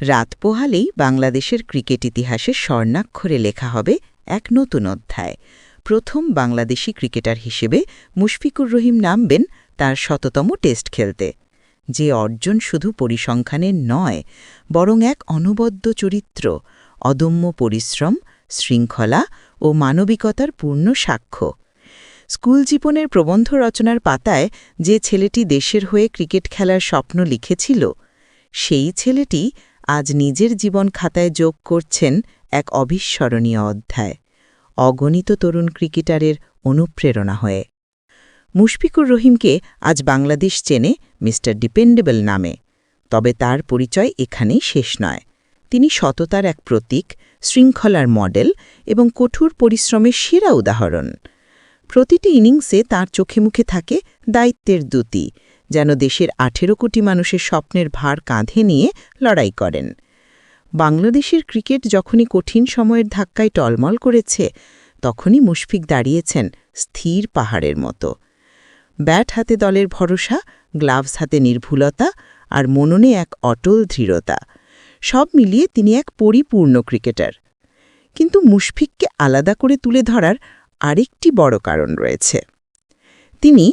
রাত পোহালেই বাংলাদেশের ক্রিকেট ইতিহাসে স্বর্ণাক্ষরে লেখা হবে এক নতুন অধ্যায়। প্রথম বাংলাদেশি ক্রিকেটার হিসেবে মুশফিকুর রহিম নামবেন তার শততম টেস্ট খেলতে। যে অর্জন শুধু পরিসংখ্যানের নয়, বরং এক অনবদ্য চরিত্র, অদম্য পরিশ্রম, শৃঙ্খলা ও মানবিকতার পূর্ণ সাক্ষ্য। স্কুল জীবনের প্রবন্ধ রচনার পাতায় যে ছেলেটি দেশের হয়ে ক্রিকেট খেলার স্বপ্ন লিখেছিল, সেই ছেলেটি আজ নিজের জীবন খাতায় যোগ করছেন এক অবিস্মরণীয় অধ্যায়, অগণিত তরুণ ক্রিকেটারের অনুপ্রেরণা হয়ে। মুশফিকুর রহিমকে আজ বাংলাদেশ চেনে মিস্টার ডিপেন্ডেবল নামে, তবে তার পরিচয় এখানেই শেষ নয়। তিনি সততার এক প্রতীক, শৃঙ্খলার মডেল এবং কঠোর পরিশ্রমের সেরা উদাহরণ। প্রতিটি ইনিংসে তার চোখে মুখে থাকে দায়িত্বের দ্যুতি যেন দেশের আঠেরো কোটি মানুষের স্বপ্নের ভার কাঁধে নিয়ে লড়াই করেন। বাংলাদেশের ক্রিকেট যখনই কঠিন সময়ের ধাক্কায় টলমল করেছে, তখনই মুশফিক দাঁড়িয়েছেন স্থির পাহাড়ের মতো। ব্যাট হাতে দলের ভরসা, গ্লাভস হাতে নির্ভুলতা আর মননে এক অটল দৃঢ়তা, সব মিলিয়ে তিনি এক পরিপূর্ণ ক্রিকেটার। কিন্তু মুশফিককে আলাদা করে তুলে ধরার আরেকটি বড় কারণ রয়েছে। তিনি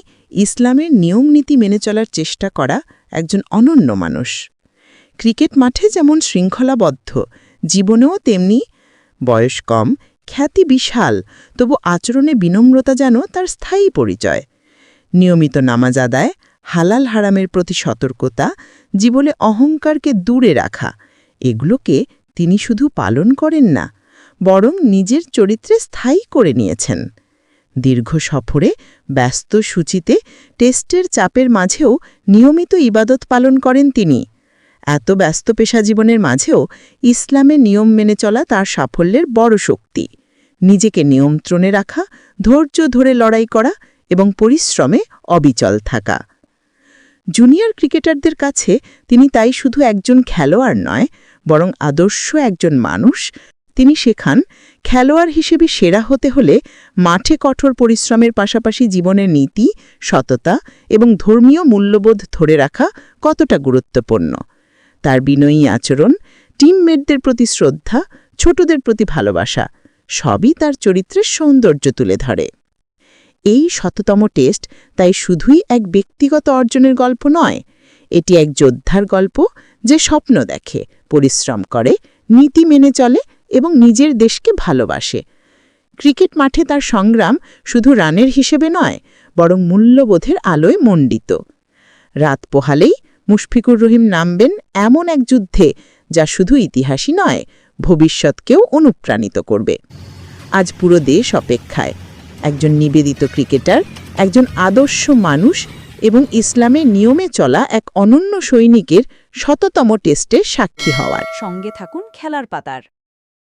ইসলামের নিয়মনীতি মেনে চলার চেষ্টা করা একজন অনন্য মানুষ। ক্রিকেট মাঠে যেমন শৃঙ্খলাবদ্ধ, জীবনেও তেমনি বয়স কম, খ্যাতি বিশাল, তবু আচরণে বিনম্রতা যেন তার স্থায়ী পরিচয়। নিয়মিত নামাজ আদায়, হালাল হারামের প্রতি সতর্কতা, জীবনে অহংকারকে দূরে রাখা, এগুলোকে তিনি শুধু পালন করেন না, বরং নিজের চরিত্রে স্থায়ী করে নিয়েছেন। দীর্ঘ সফরে, ব্যস্ত সূচিতে, টেস্টের চাপের মাঝেও নিয়মিত ইবাদত পালন করেন তিনি। এত ব্যস্ত পেশা জীবনের মাঝেও ইসলামের নিয়ম মেনে চলা তার সাফল্যের বড় শক্তি। নিজেকে নিয়ন্ত্রণে রাখা, ধৈর্য ধরে লড়াই করা এবং পরিশ্রমে অবিচল থাকা। জুনিয়র ক্রিকেটারদের কাছে তিনি তাই শুধু একজন খেলোয়াড় নয়, বরং আদর্শ একজন মানুষ তিনি শেখান, খেলোয়াড় হিসেবে সেরা হতে হলে মাঠে কঠোর পরিশ্রমের পাশাপাশি জীবনের নীতি, সততা এবং ধর্মীয় মূল্যবোধ ধরে রাখা কতটা গুরুত্বপূর্ণ। তার বিনয়ী আচরণ, টিমমেটদের প্রতি শ্রদ্ধা, ছোটদের প্রতি ভালোবাসা, সবই তার চরিত্রের সৌন্দর্য তুলে ধরে। এই শততম টেস্ট তাই শুধুই এক ব্যক্তিগত অর্জনের গল্প নয়, এটি এক যোদ্ধার গল্প যে স্বপ্ন দেখে, পরিশ্রম করে, নীতি মেনে চলে এবং নিজের দেশকে ভালোবাসে। ক্রিকেট মাঠে তার সংগ্রাম শুধু রানের হিসেবে নয়, বরং মূল্যবোধের আলোয় মণ্ডিত। রাত পোহালেই মুশফিকুর রহিম নামবেন এমন এক যুদ্ধে যা শুধু ইতিহাসই নয়, ভবিষ্যৎকেও অনুপ্রাণিত করবে। আজ পুরো দেশ অপেক্ষায়। একজন নিবেদিত ক্রিকেটার, একজন আদর্শ মানুষ এবং ইসলামের নিয়মে চলা এক অনন্য সৈনিকের শততম টেস্টে সাক্ষী হওয়ার। সঙ্গে থাকুন খেলার পাতার।